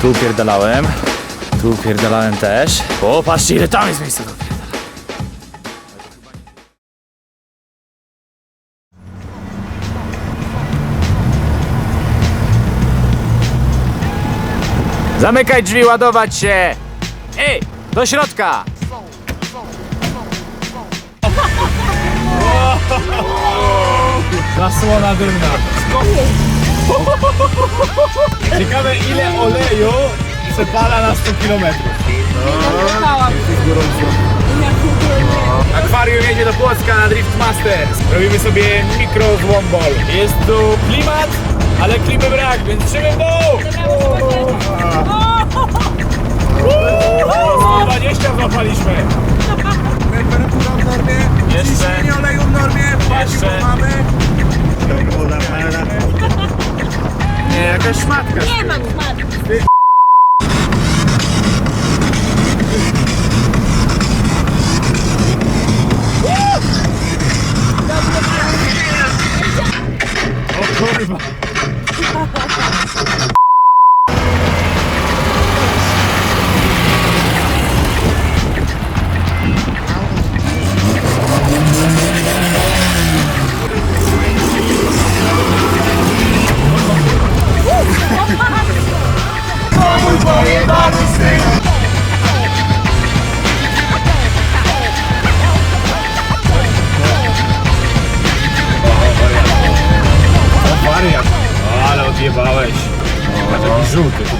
Tu upierdalałem. Tu upierdalałem też. O, patrzcie ile tam jest miejsca do upierdalania. Zamykaj drzwi, ładować się! Ej, do środka! Zasłona dymna. Ciekawe ile oleju przepala na 100 km. Akwarium jedzie do Płocka na Drift Masters. Robimy sobie mikro złombol. Jest tu klimat, ale klimy brak, więc trzymaj w dół! Uuu, 120 złapaliśmy. Temperatura w normie, Jeszcze. ciśnienie oleju w normie, paliwo Jeszcze. mamy. Nie, jakaś szmatka. Nie mam smaku. O kurwa.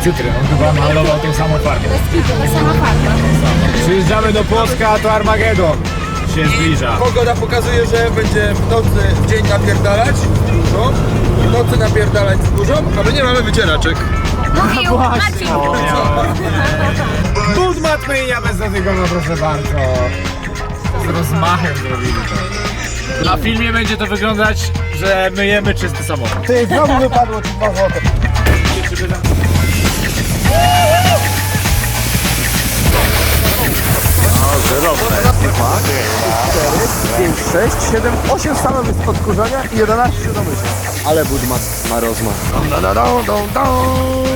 Cytryn. On chyba malował tą samą farbę. To sama farba. Przyjeżdżamy do Płocka, to Armagedon się zbliża. Pogoda pokazuje, że będzie w nocy w dzień napierdalać dużo, w nocy napierdalać z burzą, a my nie mamy wycieraczek. Mówił Maciej. Bud mat myjnia bezdotykowego, proszę bardzo. Z rozmachem zrobili to. Na filmie będzie to wyglądać, że myjemy czysty samochód. Ty, znowu wypadło ci dwa złote. 5, 6, 7, 8 stanowisk odkurzania i 11 do myśli. Ale Budmas ma rozmach. Dum, dum, dum, dum, dum.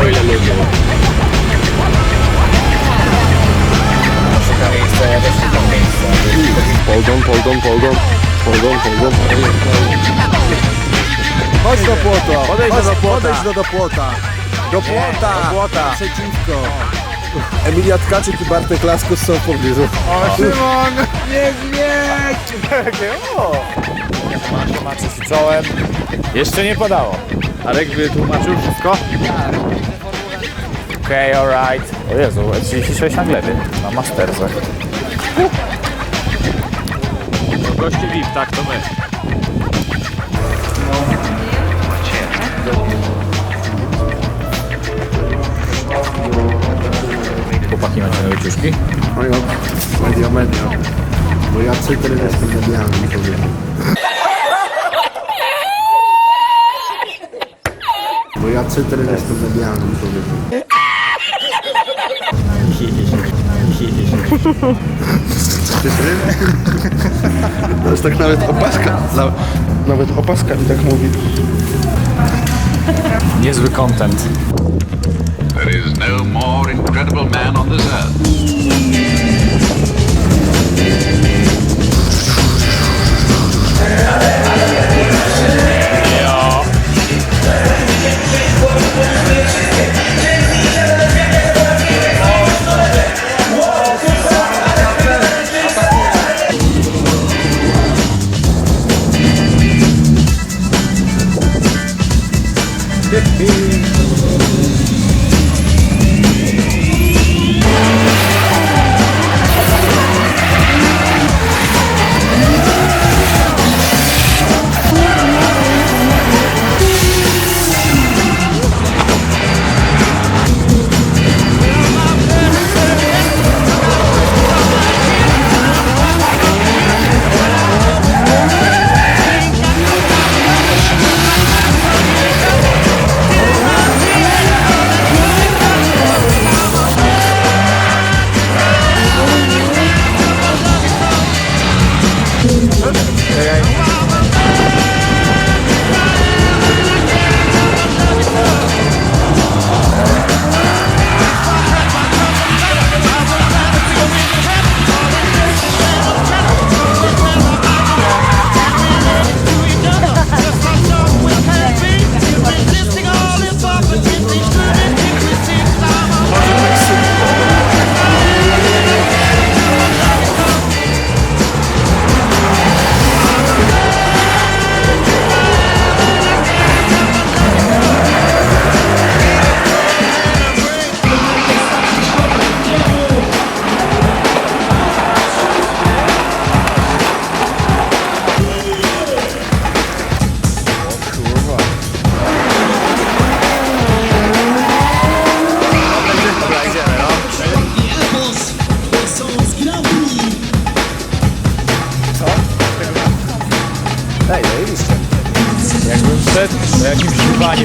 O ile ludzie. Poldon, poldon, poldon. Poldon, poldon. Chodź do płota. Podejdź Chodź, do płota. Podejdź do, do płota. Do płota. do płota. Przeciwko. Emilia Tkaczyk i Bartek Laskus są w pobliżu. O, Szymon! Nie zmieć! Takie, o! Macie, czołem. Jeszcze nie podało. Arek wytłumaczył wszystko? Okej, okay, alright. O Jezu, 36 na glebie. Na masterzach. Goście VIP, tak, to my. Chłopaki macie nowe ciuszki? Mają media, media. Bo ja cytryn jestem medialny, powiem. Bo ja cytryn jestem medialny, powiem. Cytryn? To jest tak nawet opaska, nawet opaska mi tak mówi. Niezły content. There is no more incredible man on this earth. bliżej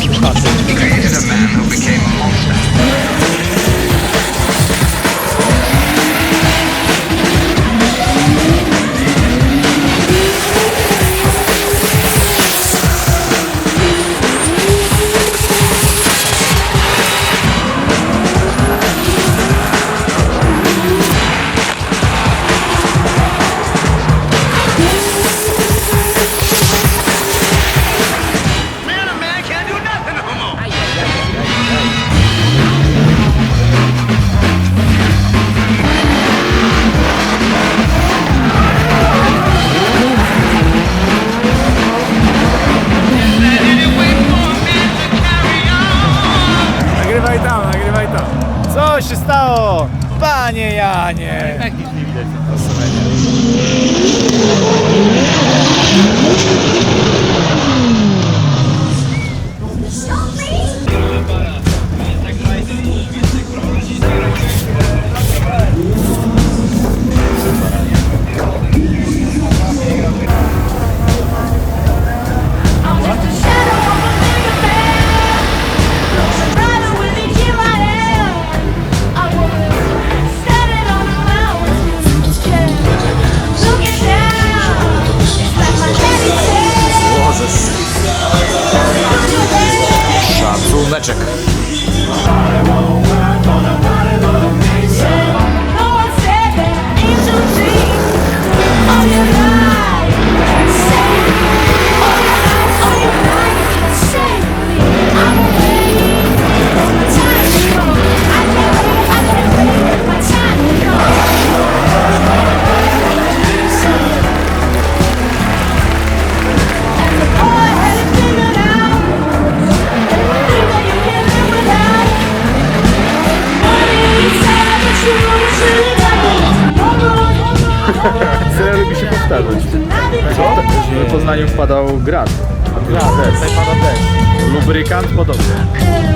It is a man who became a monster. Yeah. mieszkaniu wpadał grad. Grad, tutaj tak, pada. Tak. Lubrykant podobnie.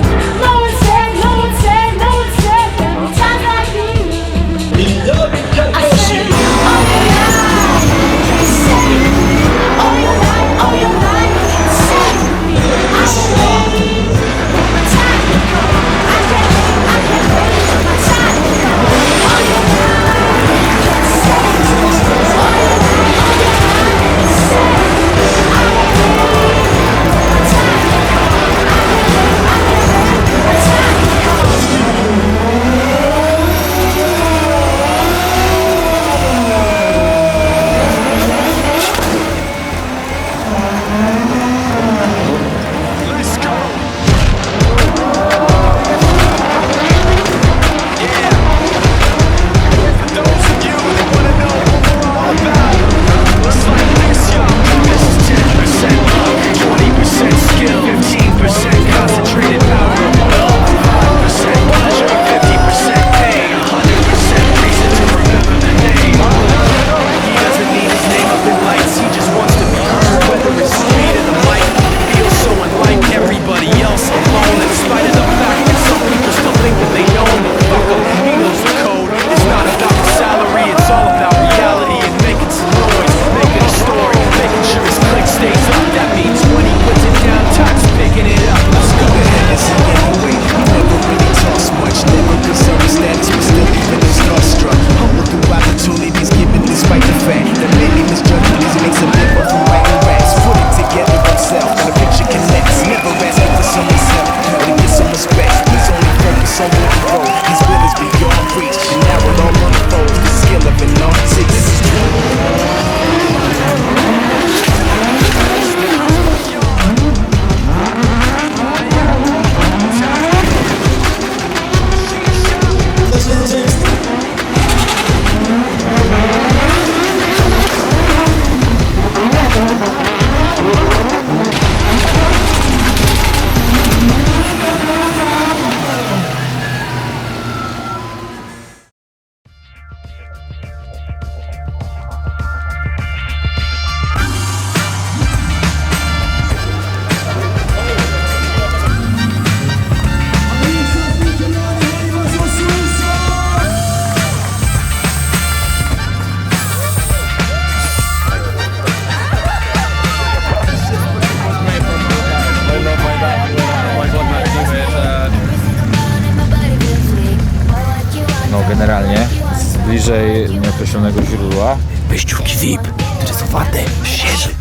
Nieokreślonego źródła. Wyjściówki VIP, które są warte 7,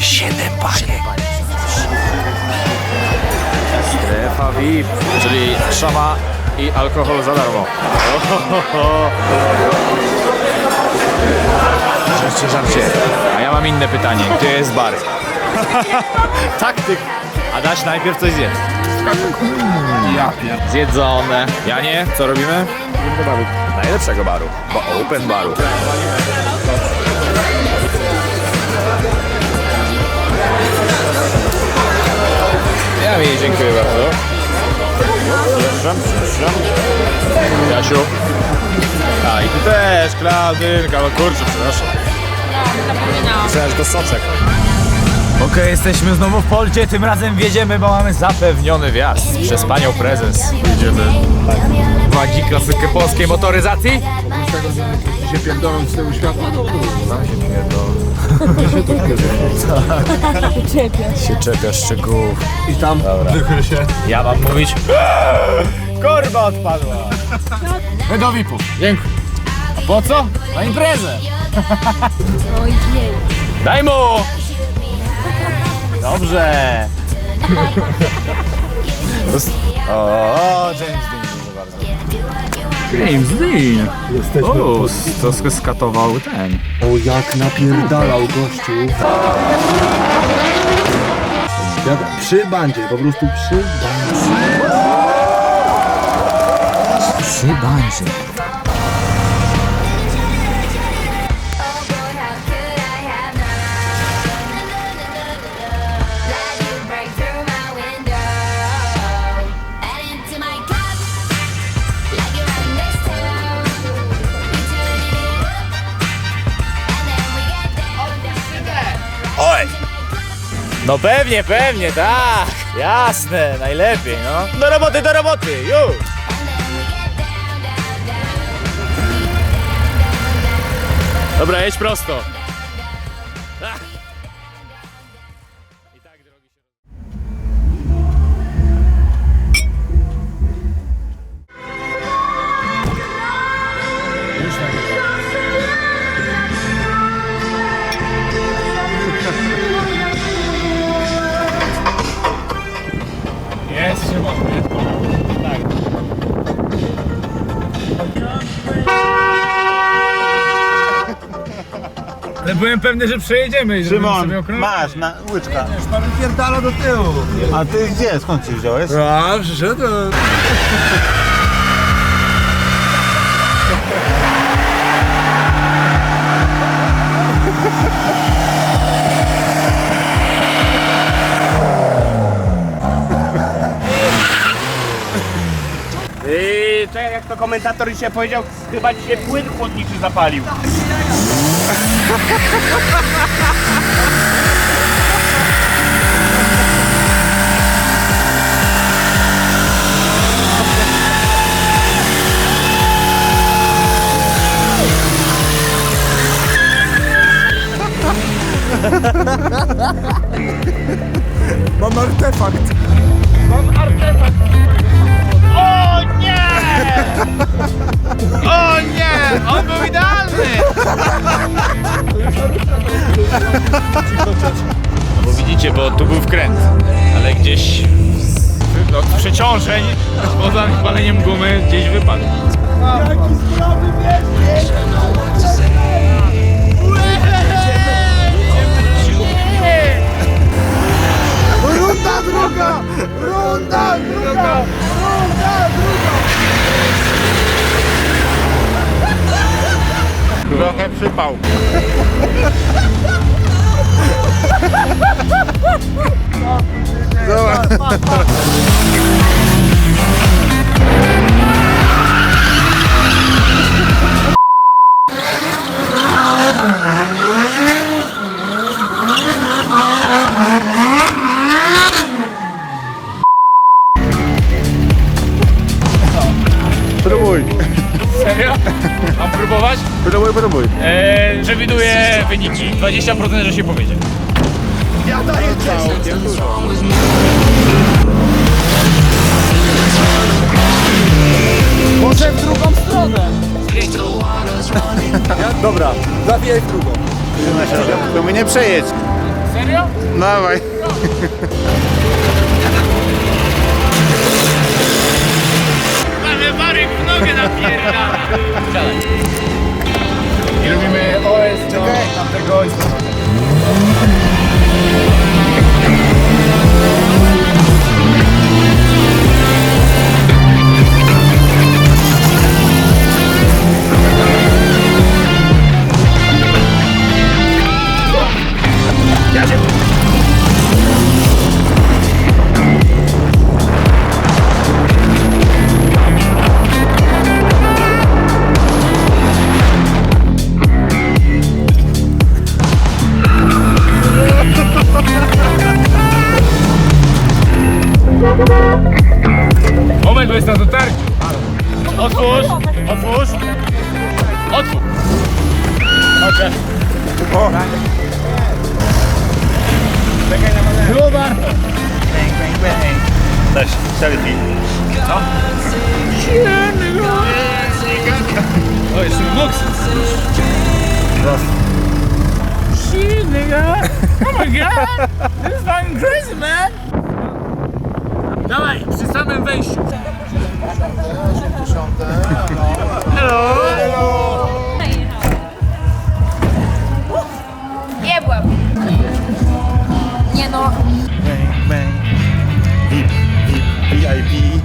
7 baniek. Strefa VIP, czyli szama i alkohol za darmo. Żarcie, żarcie. A ja mam inne pytanie. Gdzie jest bar? Taktyk. Adaś, najpierw coś zjedz. Ja pier... Zjedzone. Janie, co robimy? Do baru. Najlepszego baru, bo open baru. Ja mi dziękuję bardzo. Przepraszam, przepraszam. Jasiu. A i ty też, Klaudynka, no kurczę, przepraszam. Myślałem, że to soczek. Okej, jesteśmy znowu w Polcie, tym razem wjedziemy, bo mamy zapewniony wjazd przez panią prezes. Jedziemy. Wadzi klasykę polskiej motoryzacji? się pierdolą z tego światła. Tam się pierdolę. się czepia szczegółów. I tam wychyl się. Ja mam mówić. Korba odpadła. My do VIP-ów. Dziękuję. A po co? Na imprezę. Daj mu! Dobrze. O, James Dean proszę bardzo. James Dean. Jesteśmy O, to skatował ten. O, jak napierdalał gościu. Jak przy bandzie, po prostu przy bandzie. Przy bandzie. No pewnie, pewnie, tak. Jasne, najlepiej, no. Do roboty, do roboty, już! Dobra, jedź prosto. Ach. Ale byłem pewny, że przejedziemy i zrobimy Szymon, sobie masz, na łyczka. Pan pierdala do tyłu. A ty gdzie? Skąd się wziąłeś? A, przyszedłem. Yy, czekaj, jak to komentator dzisiaj powiedział, chyba dzisiaj płyn chłodniczy zapalił. Mam artefakt. O nie! O nie! On był idealny! Bo widzicie, bo tu był wkręt, ale gdzieś z przeciążeń poza paleniem gumy gdzieś wypadł. Runda druga! Runda druga! Runda druga! Trochę przypał. 20% że się powiedzie. Ja daję całkiem dużo. Może w drugą stronę. Dobra, zawijaj w drugą. To mnie nie przejedź. Serio? Dawaj. Ale Marek w nogę napierdala. I robimy OS do tamtego ojca. Moment, Nigga. Oh my god. This is fucking crazy, man. Dawaj, przy samym wejściu. Nie byłem. Nie no. Bang, bang. VIP, VIP, VIP.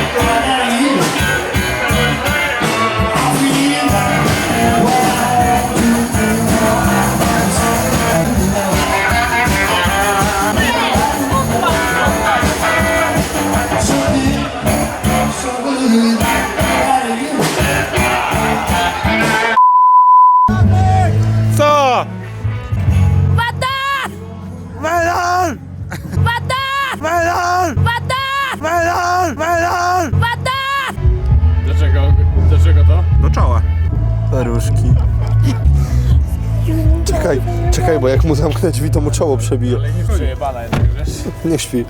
mu zamknę drzwi, to mu czoło przebije. Przejebana jednak, wiesz? Nie śpi.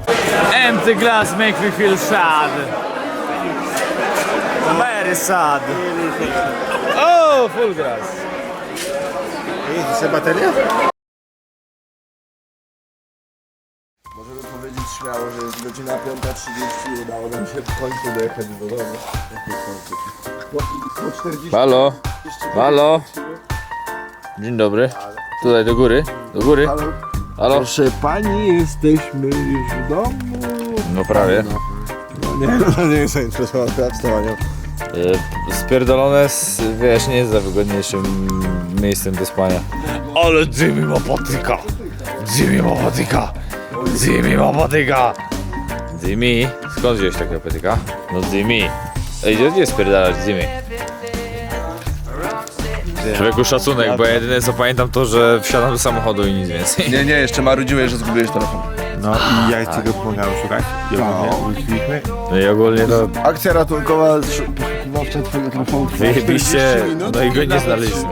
Empty glass make me feel sad. Very sad. Oh, full glass. Jest jeszcze bateria? Możemy powiedzieć śmiało, że jest godzina 5.30 i udało nam się w końcu dojechać do domu. Po, po 40 Halo? Halo? Dzień dobry. Tutaj do góry, do góry. Halo? Halo? Proszę pani, jesteśmy już w domu. No prawie. No nie, no nie jest zainteresowany wstawaniem. E, Spierdolone, z, wiesz, nie jest za wygodniejszym miejscem do spania. Ale Jimmy ma patyka! Jimmy ma patyka! Jimmy ma patyka! Jimmy? Skąd wziąłeś takiego patyka? No Jimmy! Ej, gdzie gdzie spierdalać Jimmy? Człowieku szacunek, bo jedyne co pamiętam to, że wsiadam do samochodu i nic więcej. Nie, nie, jeszcze marudziłeś, że zgubiłeś telefon. No i ja ci go pomagałem szukać. I ogólnie wróciliśmy. No i ogólnie to Akcja ratunkowa, poszukiwawcza twojego telefonu. wyjebiście, 40 minut no i go nie nawet znaleźliśmy.